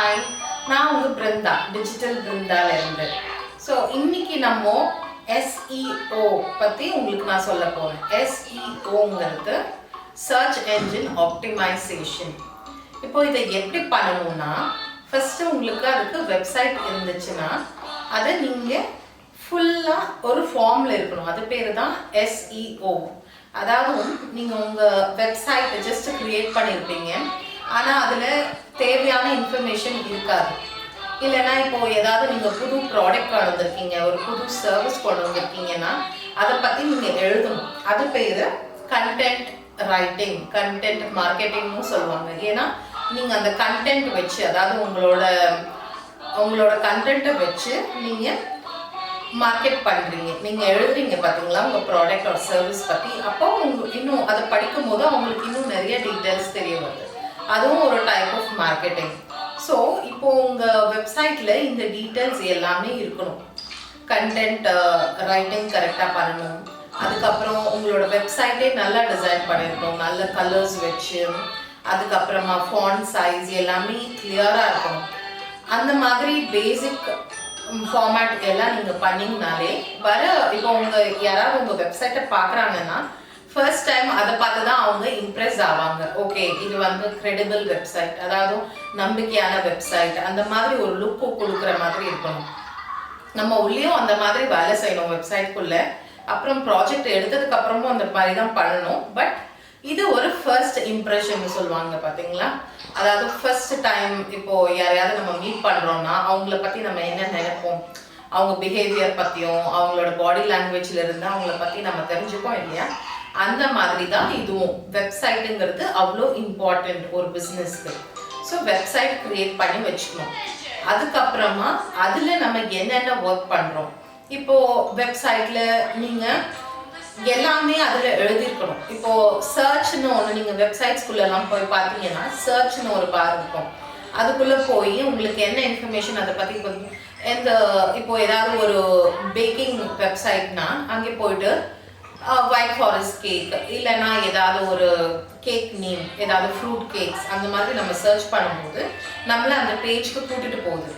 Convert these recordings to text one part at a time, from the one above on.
Hi நான் உங்கள் Brinda digital பிருந்தாலேருந்து. So இன்னைக்கு நம்ம எஸ்இஓ பற்றி உங்களுக்கு நான் சொல்ல போகிறேன் எஸ்இஓங்கிறது சர்ச் என்ஜின் ஆப்டிமைசேஷன் இப்போ இதை எப்படி பண்ணணும்னா ஃபஸ்ட்டு உங்களுக்கு அதுக்கு வெப்சைட் இருந்துச்சுன்னா அதை நீங்கள் ஃபுல்லாக ஒரு ஃபார்மில் இருக்கணும். அது பேர் தான் எஸ்இஓ அதாவது நீங்கள் உங்கள் வெப்சைட்டை ஜஸ்ட் க்ரியேட் பண்ணியிருப்பீங்க ஆனால் அதில் தேவையான இன்ஃபர்மேஷன் இருக்காது. இல்லைன்னா இப்போ ஏதாவது நீங்கள் புது ப்ராடக்ட் கொண்டு வந்திருக்கீங்க ஒரு புது சர்வீஸ் கொண்டு வந்திருக்கீங்கன்னா அதை பற்றி நீங்கள் எழுதணும். அது பேர் கண்டென்ட் ரைட்டிங் கண்டென்ட் மார்க்கெட்டிங்னு சொல்லுவாங்க. ஏன்னா நீங்கள் அந்த கண்டென்ட் வச்சு அதாவது உங்களோட உங்களோட கண்டென்ட்டை வச்சு நீங்கள் மார்க்கெட் பண்ணுறீங்க நீங்கள் எழுதுறீங்க பார்த்தீங்களா உங்கள் ப்ராடக்ட் ஒரு சர்வீஸ் பற்றி அப்போ உங்களுக்கு இன்னும் அதை படிக்கும் போது அவங்களுக்கு இன்னும் நிறைய டீட்டெயில்ஸ் தெரிய வருது. அதுவும் ஒரு டைப் ஆஃப் மார்க்கெட்டிங் ஸோ இப்போ உங்கள் வெப்சைட்டில் இந்த டீட்டெயில்ஸ் எல்லாமே இருக்கணும். கண்டென்ட் ரைட்டிங் கரெக்டாக பண்ணணும். அதுக்கப்புறம் உங்களோட வெப்சைட்டே நல்லா டிசைன் பண்ணியிருக்கணும் நல்ல கலர்ஸ் வச்சு அதுக்கப்புறமா ஃபாண்ட் சைஸ் எல்லாமே கிளியராக இருக்கணும். அந்த மாதிரி பேசிக் ஃபார்மேட் எல்லாம் நீங்கள் பண்ணிங்கனாலே வர இப்போ உங்கள் யாராவது உங்கள் வெப்சைட்டை பார்க்குறாங்கன்னா ஃபர்ஸ்ட் டைம் அதை பார்த்து தான் அவங்க இம்ப்ரெஸ் ஆவாங்க. ஓகே இது வந்து கிரெடிபிள் வெப்சைட் அதாவது நம்பிக்கையான வெப்சைட் அந்த மாதிரி ஒரு லுக்கு கொடுக்குற மாதிரி இருக்கணும். நம்ம உள்ளேயும் அந்த மாதிரி வேலை செய்யணும் வெப்சைட்குள்ளே அப்புறம் ப்ராஜெக்ட் எடுத்ததுக்கு அப்புறமும் அந்த மாதிரி தான் பண்ணணும். பட் இது ஒரு ஃபர்ஸ்ட் இம்ப்ரெஷன் சொல்லுவாங்க பார்த்தீங்களா அதாவது ஃபர்ஸ்ட் டைம் இப்போ யாரையாவது நம்ம மீட் பண்ணுறோம்னா அவங்கள பற்றி நம்ம என்ன நினைப்போம்? அவங்க பிஹேவியர் பற்றியும் அவங்களோட பாடி லாங்குவேஜ்ல இருந்து அவங்கள பற்றி நம்ம தெரிஞ்சுப்போம் இல்லையா? அந்த மாதிரி தான் இதுவும். வெப்சைட்டுங்கிறது அவ்வளோ இம்பார்ட்டன்ட் ஒரு பிஸ்னஸ்க்கு ஸோ வெப்சைட் கிரியேட் பண்ணி வச்சுக்கணும். அதுக்கப்புறமா அதில் நம்ம என்னென்ன ஒர்க் பண்ணுறோம் இப்போது வெப்சைட்டில் நீங்கள் எல்லாமே அதில் எழுதியிருக்கணும். இப்போது சர்ச்னு ஒன்று நீங்கள் வெப்சைட்ஸ்குள்ளெல்லாம் போய் பார்த்தீங்கன்னா சர்ச்னு ஒரு பார் இருக்கும். அதுக்குள்ளே போய் உங்களுக்கு என்ன இன்ஃபர்மேஷன் அதை பற்றி கொஞ்சம் எந்த இப்போ ஏதாவது ஒரு பேக்கிங் வெப்சைட்னா அங்கே போயிட்டு ஒயிட் ஃபாரஸ்ட் கேக் இல்லைன்னா ஏதாவது ஒரு கேக் நேம் ஏதாவது ஃப்ரூட் கேக்ஸ் அந்த மாதிரி நம்ம சர்ச் பண்ணும்போது நம்மளை அந்த பேஜ்க்கு கூட்டிட்டு போகுது.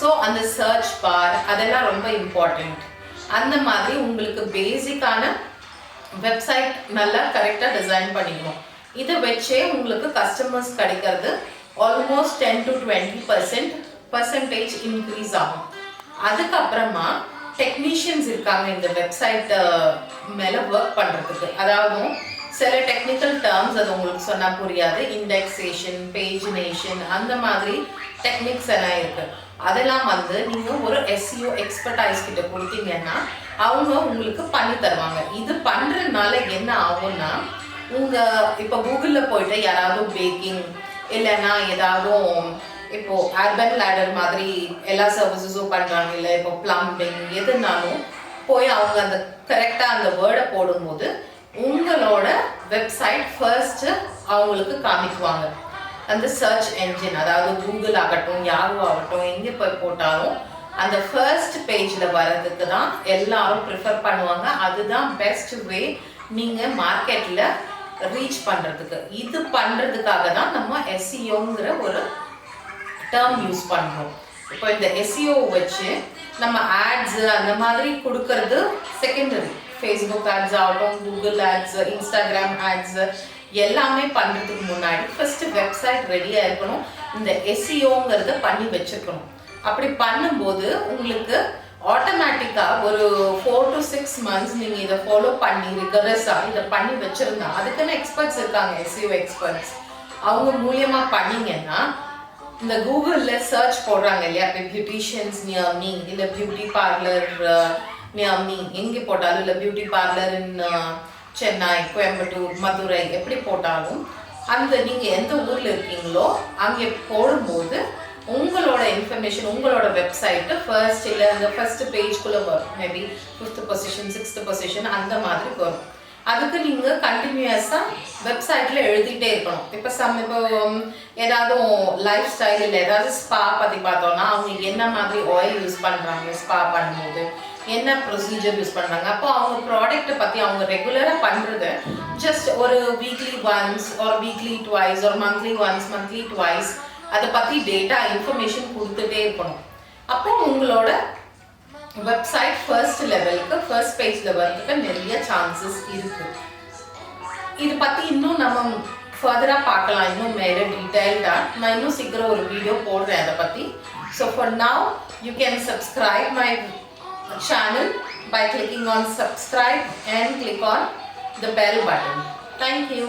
ஸோ அந்த சர்ச் பார் அதெல்லாம் ரொம்ப இம்பார்ட்டண்ட் அந்த மாதிரி உங்களுக்கு பேசிக்கான வெப்சைட் நல்லா கரெக்டாக டிசைன் பண்ணிக்கணும். இதை வச்சே உங்களுக்கு கஸ்டமர்ஸ் கிடைக்கிறது almost ten to twenty percent percentage increase ஆகும். அதுக்கப்புறமா டெக்னீஷியன்ஸ் இருக்காங்க இந்த வெப்சைட் மேலே ஒர்க் பண்ணுறதுக்கு அதாவது சில டெக்னிக்கல் டேர்ம்ஸ் அது உங்களுக்கு சொன்னால் புரியாது. இண்டெக்ஸேஷன் பேஜினேஷன் அந்த மாதிரி டெக்னிக்ஸ் எல்லாம் இருக்கு. அதெல்லாம் வந்து நீங்கள் ஒரு எஸ்சிஓ எக்ஸ்பர்டைஸ் கிட்ட கொடுத்தீங்கன்னா அவங்க உங்களுக்கு பண்ணி தருவாங்க. இது பண்ணுறதுனால என்ன ஆகும்னா உங்கள் இப்போ கூகுளில் போயிட்டு யாராவது பேக்கிங் இல்லைன்னா ஏதாவது இப்போ அர்பன் லேடர் மாதிரி எல்லா சர்வீசஸும் பண்றாங்க இல்லை இப்போ பிளம்பிங் எதுனாலும் போய் அவங்க அந்த கரெக்டாக அந்த வேர்டை போடும்போது உங்களோட வெப்சைட் ஃபர்ஸ்ட் அவங்களுக்கு காமிக்குவாங்க. அந்த சர்ச் என்ஜின் அதாவது கூகுள் ஆகட்டும் யாரோ ஆகட்டும் எங்கே போய் போட்டாலும் அந்த ஃபர்ஸ்ட் பேஜில் வர்றதுக்கு தான் எல்லாரும் ப்ரிஃபர் பண்ணுவாங்க. அதுதான் பெஸ்ட் வே நீங்கள் மார்க்கெட்டில் ரீச் பண்ணுறதுக்கு இது பண்ணுறதுக்காக தான் நம்ம எஸ்சிஓங்கிற ஒரு டேர்ம் யூஸ் பண்ணுறோம் இப்போ இந்த எஸ்இஓ வச்சு நம்ம ஆட்ஸ் அந்த மாதிரி கொடுக்கறது செகண்டரி ஃபேஸ்புக் ஆட்ஸ் ஆகட்டும் கூகுள் ஆட்ஸ் இன்ஸ்டாகிராம் ஆட்ஸ் எல்லாமே பண்ணுறதுக்கு முன்னாடி ஃபஸ்ட்டு வெப்சைட் ரெடியாக இருக்கணும். இந்த எஸ்இஓங்கிறத பண்ணி வச்சுருக்கணும். அப்படி பண்ணும்போது உங்களுக்கு ஆட்டோமேட்டிக்காக ஒரு ஃபோர் டு சிக்ஸ் மந்த்ஸ் நீங்கள் இதை ஃபாலோ பண்ணி ரிகரஸாக இதை பண்ணி வச்சுருந்தா அதுக்குன்னு எக்ஸ்பர்ட்ஸ் இருக்காங்க எஸ்இஓ எக்ஸ்பர்ட்ஸ் அவங்க மூலியமாக பண்ணீங்கன்னா இந்த கூகுளில் சர்ச் போடுறாங்க இல்லையா? இப்போ பியூட்டிஷியன்ஸ் நியர் மீ இல்லை பியூட்டி பார்லர் நியர் மீ எங்கே போட்டாலும் இல்லை beauty parlour in Chennai Coimbatore Madurai எப்படி போட்டாலும் அந்த நீங்கள் எந்த ஊரில் இருக்கீங்களோ அங்கே போடும்போது உங்களோட இன்ஃபர்மேஷன் உங்களோட வெப்சைட்டு ஃபர்ஸ்ட் இல்லை அந்த ஃபர்ஸ்ட் பேஜ்குள்ளே வரும். Maybe fifth position sixth position அந்த மாதிரி வரும். அதுக்கு நீங்கள் கண்டினியூஸாக வெப்சைட்டில் எழுதிட்டே இருக்கணும். இப்போ சம் இப்போ um, ஏதாவது லைஃப் ஸ்டைல் இல்லை ஏதாவது ஸ்பா பற்றி பார்த்தோம்னா அவங்க என்ன மாதிரி ஆயில் யூஸ் பண்ணுறாங்க ஸ்பா பண்ணும்போது என்ன ப்ரொசீஜர் யூஸ் பண்ணுறாங்க அப்போ அவங்க ப்ராடக்ட்டை பற்றி அவங்க ரெகுலராக பண்ணுறது ஜஸ்ட் ஒரு வீக்லி ஒன்ஸ் ஒரு வீக்லி ட்வைஸ் ஒரு மந்த்லி ஒன்ஸ் மந்த்லி ட்வைஸ் அதை பற்றி டேட்டா இன்ஃபர்மேஷன் கொடுத்துட்டே இருக்கணும். அப்போ உங்களோட வெப்சைட் ஃபர்ஸ்ட் லெவலுக்கு ஃபர்ஸ்ட் பேஜில் வர்றதுக்கு நிறைய சான்சஸ் இருக்கு. இது பற்றி இன்னும் நம்ம ஃபர்தராக பார்க்கலாம். இன்னும் மேலே டீட்டெயில்டாக நான் இன்னும் சீக்கிரம் ஒரு வீடியோ போடுறேன் அதை பற்றி so far now you can subscribe my channel by clicking on subscribe and click on the bell button thank you.